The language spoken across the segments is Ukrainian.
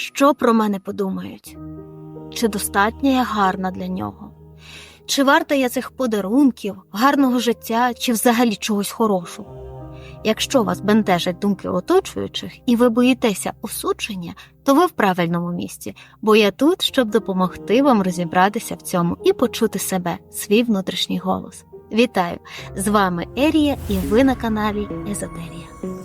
Що про мене подумають? Чи достатньо я гарна для нього? Чи варта я цих подарунків, гарного життя, чи взагалі чогось хорошого? Якщо вас бентежать думки оточуючих і ви боїтеся осудження, то ви в правильному місці, бо я тут, щоб допомогти вам розібратися в цьому і почути себе, свій внутрішній голос. Вітаю! З вами Ерія і ви на каналі Езотерія.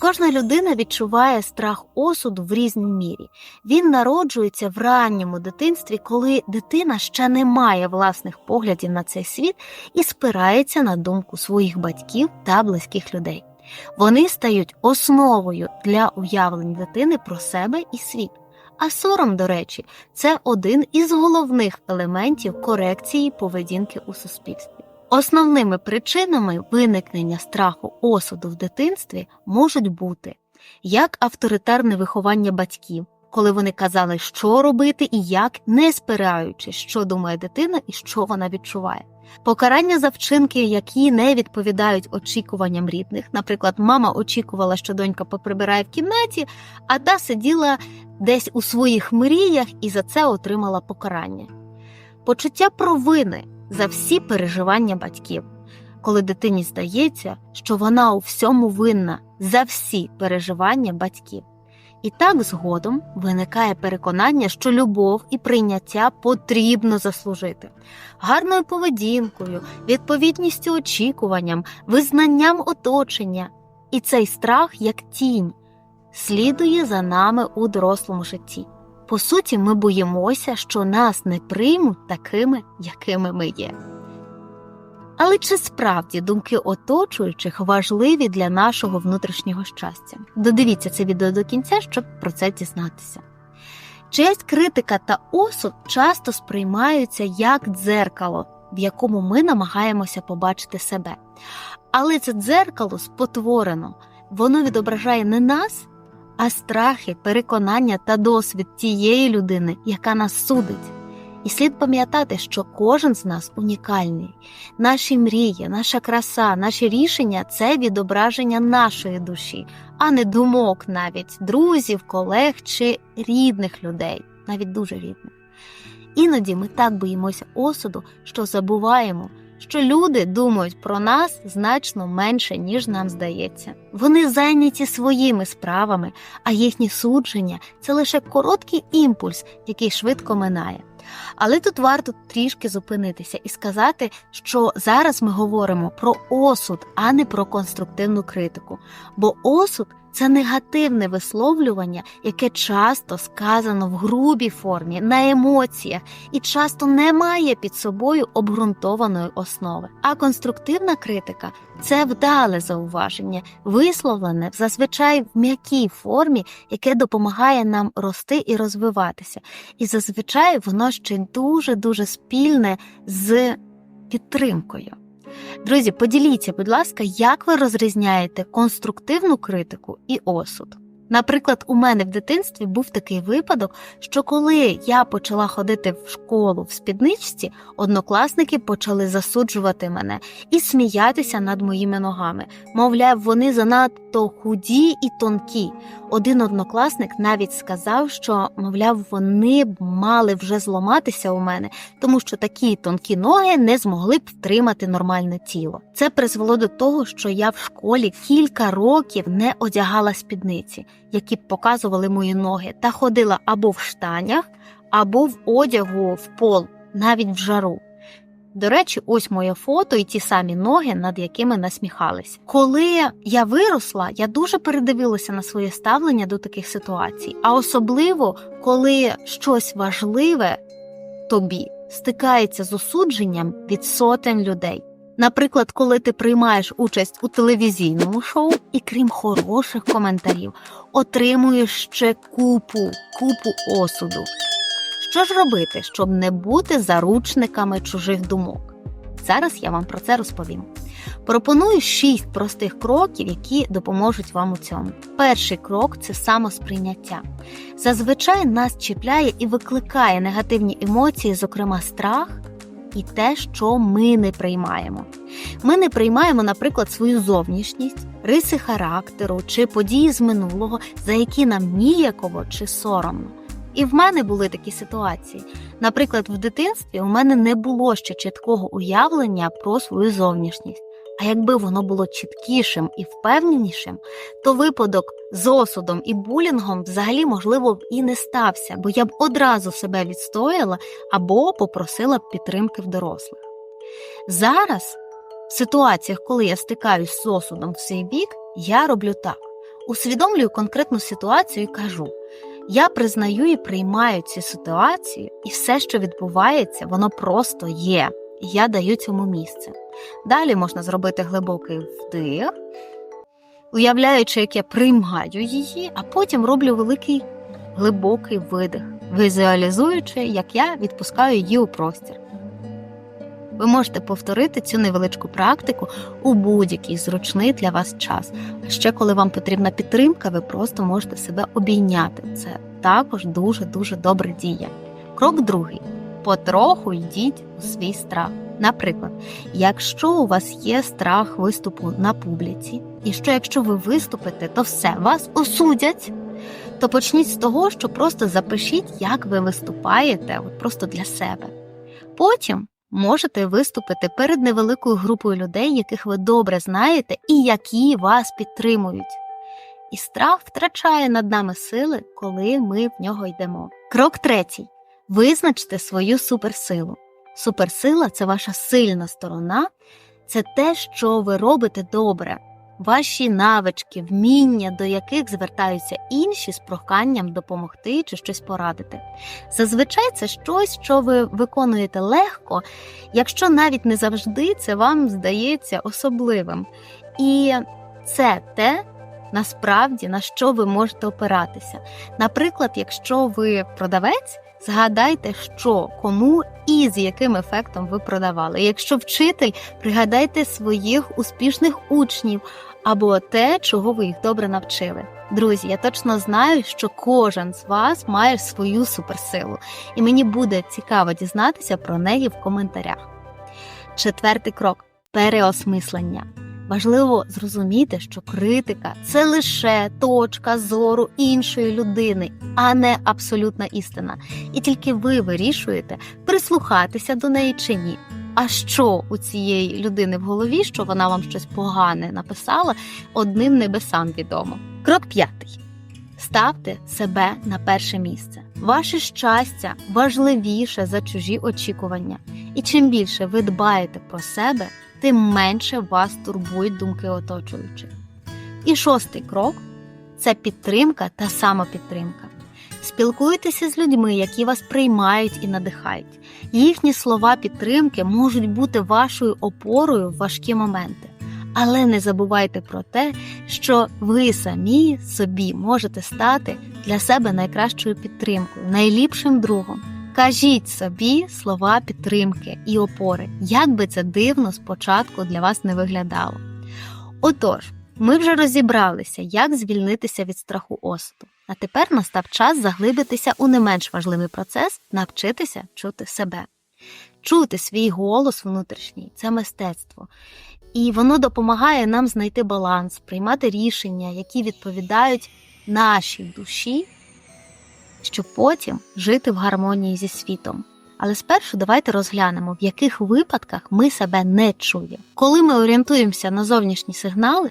Кожна людина відчуває страх осуду в різній мірі. Він народжується в ранньому дитинстві, коли дитина ще не має власних поглядів на цей світ і спирається на думку своїх батьків та близьких людей. Вони стають основою для уявлень дитини про себе і світ. А сором, до речі, це один із головних елементів корекції поведінки у суспільстві. Основними причинами виникнення страху осуду в дитинстві можуть бути як авторитарне виховання батьків, коли вони казали, що робити і як, не спираючись, що думає дитина і що вона відчуває. Покарання за вчинки, які не відповідають очікуванням рідних. Наприклад, мама очікувала, що донька поприбирає в кімнаті, а та сиділа десь у своїх мріях і за це отримала покарання. Почуття провини за всі переживання батьків, коли дитині здається, що вона у всьому винна за всі переживання батьків. І так згодом виникає переконання, що любов і прийняття потрібно заслужити гарною поведінкою, відповідністю очікуванням, визнанням оточення. І цей страх, як тінь, слідує за нами у дорослому житті. По суті, ми боїмося, що нас не приймуть такими, якими ми є. Але чи справді думки оточуючих важливі для нашого внутрішнього щастя? Додивіться це відео до кінця, щоб про це дізнатися. Чиясь критика та осуд часто сприймаються як дзеркало, в якому ми намагаємося побачити себе. Але це дзеркало спотворено, воно відображає не нас, а страхи, переконання та досвід тієї людини, яка нас судить. І слід пам'ятати, що кожен з нас унікальний. Наші мрії, наша краса, наші рішення це відображення нашої душі, а не думок навіть друзів, колег чи рідних людей, навіть дуже рідних. Іноді ми так боїмося осуду, що забуваємо, що люди думають про нас значно менше, ніж нам здається. Вони зайняті своїми справами, а їхні судження це лише короткий імпульс, який швидко минає. Але тут варто трішки зупинитися і сказати, що зараз ми говоримо про осуд, а не про конструктивну критику. Бо осуд це негативне висловлювання, яке часто сказано в грубій формі, на емоціях і часто не має під собою обґрунтованої основи. А конструктивна критика це вдале зауваження, висловлене зазвичай в м'якій формі, яке допомагає нам рости і розвиватися. І зазвичай воно ще дуже дуже спільне з підтримкою. Друзі, поділіться, будь ласка, як ви розрізняєте конструктивну критику і осуд. Наприклад, у мене в дитинстві був такий випадок, що коли я почала ходити в школу в спідничці, однокласники почали засуджувати мене і сміятися над моїми ногами. Мовляв, вони занадто худі і тонкі. Один однокласник навіть сказав, що, мовляв, вони б мали вже зламатися у мене, тому що такі тонкі ноги не змогли б втримати нормальне тіло. Це призвело до того, що я в школі кілька років не одягала спідниці, які б показували мої ноги, та ходила або в штанях, або в одягу в пол, навіть в жару. До речі, ось моє фото і ті самі ноги, над якими насміхались. Коли я виросла, я дуже передивилася на своє ставлення до таких ситуацій, а особливо коли щось важливе тобі стикається з осудженням від сотень людей. Наприклад, коли ти приймаєш участь у телевізійному шоу і крім хороших коментарів, отримуєш ще купу, купу осуду. Що ж робити, щоб не бути заручниками чужих думок? Зараз я вам про це розповім. Пропоную шість простих кроків, які допоможуть вам у цьому. Перший крок це самосприйняття. Зазвичай нас чіпляє і викликає негативні емоції, зокрема страх, і те, що ми не приймаємо. Ми не приймаємо, наприклад, свою зовнішність, риси характеру чи події з минулого, за які нам ніяково чи соромно. І в мене були такі ситуації. Наприклад, в дитинстві у мене не було ще чіткого уявлення про свою зовнішність. А якби воно було чіткішим і впевненішим, то випадок з осудом і булінгом взагалі, можливо, б і не стався, бо я б одразу себе відстояла або попросила б підтримки в дорослих. Зараз, в ситуаціях, коли я стикаюсь з осудом в свій бік, я роблю так: усвідомлюю конкретну ситуацію і кажу: я признаю і приймаю цю ситуацію, і все, що відбувається, воно просто є. Я даю цьому місце. Далі можна зробити глибокий вдих, уявляючи, як я приймаю її, а потім роблю великий глибокий видих, візуалізуючи, як я відпускаю її у простір. Ви можете повторити цю невеличку практику у будь-який зручний для вас час. А ще коли вам потрібна підтримка, ви просто можете себе обійняти. Це також дуже-дуже добра дія. Крок другий. Потроху йдіть у свій страх. Наприклад, якщо у вас є страх виступу на публіці, і що якщо ви виступите, то все вас осудять, то почніть з того, що просто запишіть, як ви виступаєте, просто для себе. Потім можете виступити перед невеликою групою людей, яких ви добре знаєте і які вас підтримують. І страх втрачає над нами сили, коли ми в нього йдемо. Крок третій. Визначте свою суперсилу. Суперсила це ваша сильна сторона, це те, що ви робите добре, ваші навички, вміння, до яких звертаються інші з проханням допомогти чи щось порадити. Зазвичай це щось, що ви виконуєте легко, якщо навіть не завжди це вам здається особливим. І це те, насправді на що ви можете опиратися. Наприклад, якщо ви продавець. Згадайте, що, кому і з яким ефектом ви продавали. Якщо вчитель, пригадайте своїх успішних учнів або те, чого ви їх добре навчили. Друзі, я точно знаю, що кожен з вас має свою суперсилу, і мені буде цікаво дізнатися про неї в коментарях. Четвертий крок переосмислення. Важливо зрозуміти, що критика це лише точка зору іншої людини, а не абсолютна істина. І тільки ви вирішуєте, прислухатися до неї чи ні. А що у цієї людини в голові, що вона вам щось погане написала, одним небесам відомо. Крок п'ятий. Ставте себе на перше місце. Ваше щастя важливіше за чужі очікування. І чим більше ви дбаєте про себе, тим менше вас турбують думки оточуючих. І шостий крок це підтримка та самопідтримка. Спілкуйтеся з людьми, які вас приймають і надихають. Їхні слова підтримки можуть бути вашою опорою в важкі моменти. Але не забувайте про те, що ви самі собі можете стати для себе найкращою підтримкою, найліпшим другом. Кажіть собі слова підтримки і опори, як би це дивно спочатку для вас не виглядало. Отож, ми вже розібралися, як звільнитися від страху осуду. А тепер настав час заглибитися у не менш важливий процес навчитися чути себе. Чути свій голос внутрішній це мистецтво. І воно допомагає нам знайти баланс, приймати рішення, які відповідають нашій душі щоб потім жити в гармонії зі світом. Але спершу давайте розглянемо, в яких випадках ми себе не чуємо. Коли ми орієнтуємося на зовнішні сигнали,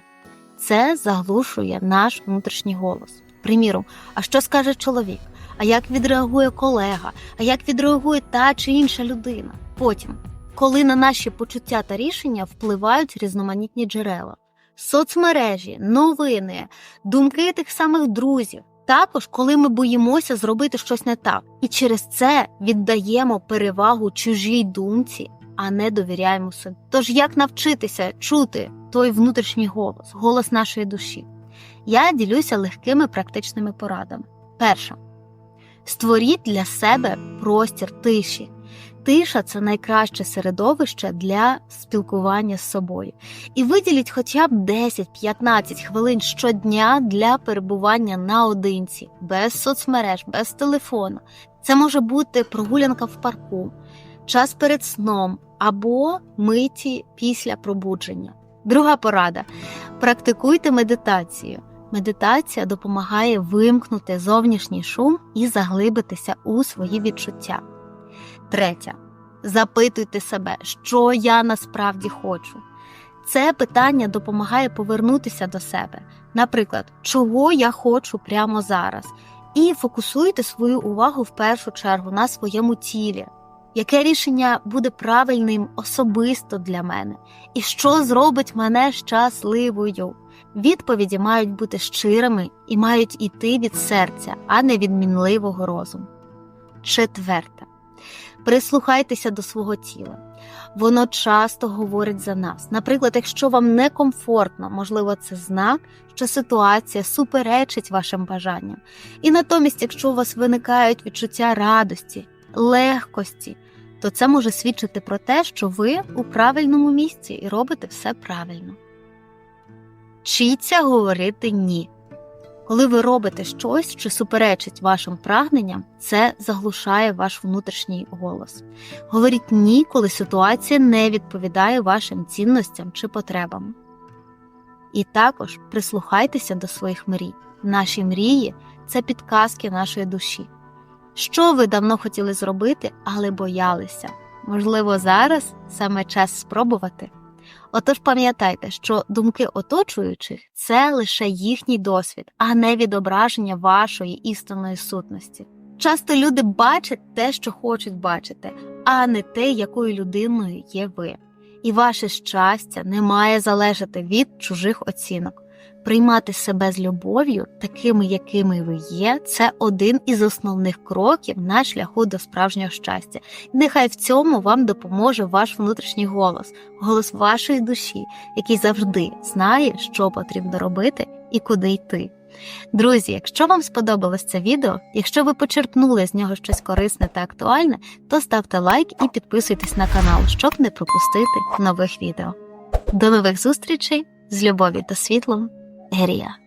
це заглушує наш внутрішній голос. Приміром, а що скаже чоловік? А як відреагує колега? А як відреагує та чи інша людина? Потім, коли на наші почуття та рішення впливають різноманітні джерела, соцмережі, новини, думки тих самих друзів. Також, коли ми боїмося зробити щось не так, і через це віддаємо перевагу чужій думці, а не довіряємо собі. Тож як навчитися чути той внутрішній голос, голос нашої душі? Я ділюся легкими практичними порадами. Перше, створіть для себе простір тиші. Тиша це найкраще середовище для спілкування з собою. І виділіть хоча б 10-15 хвилин щодня для перебування наодинці, без соцмереж, без телефону. Це може бути прогулянка в парку час перед сном або миті після пробудження. Друга порада: практикуйте медитацію. Медитація допомагає вимкнути зовнішній шум і заглибитися у свої відчуття. Третя. Запитуйте себе, що я насправді хочу. Це питання допомагає повернутися до себе. Наприклад, чого я хочу прямо зараз, і фокусуйте свою увагу в першу чергу на своєму тілі. Яке рішення буде правильним особисто для мене, і що зробить мене щасливою? Відповіді мають бути щирими і мають іти від серця, а не від мінливого розуму. Четверте. Прислухайтеся до свого тіла. Воно часто говорить за нас. Наприклад, якщо вам некомфортно, можливо, це знак, що ситуація суперечить вашим бажанням. І натомість, якщо у вас виникають відчуття радості, легкості, то це може свідчити про те, що ви у правильному місці і робите все правильно. Вчіться говорити ні. Коли ви робите щось, що суперечить вашим прагненням, це заглушає ваш внутрішній голос. Говоріть ні, коли ситуація не відповідає вашим цінностям чи потребам. І також прислухайтеся до своїх мрій. Наші мрії це підказки нашої душі. Що ви давно хотіли зробити, але боялися? Можливо, зараз саме час спробувати. Отож пам'ятайте, що думки оточуючих це лише їхній досвід, а не відображення вашої істинної сутності. Часто люди бачать те, що хочуть бачити, а не те, якою людиною є ви. І ваше щастя не має залежати від чужих оцінок. Приймати себе з любов'ю, такими, якими ви є, це один із основних кроків на шляху до справжнього щастя. Нехай в цьому вам допоможе ваш внутрішній голос, голос вашої душі, який завжди знає, що потрібно робити і куди йти. Друзі, якщо вам сподобалось це відео, якщо ви почерпнули з нього щось корисне та актуальне, то ставте лайк і підписуйтесь на канал, щоб не пропустити нових відео. До нових зустрічей з любові та світлом, area.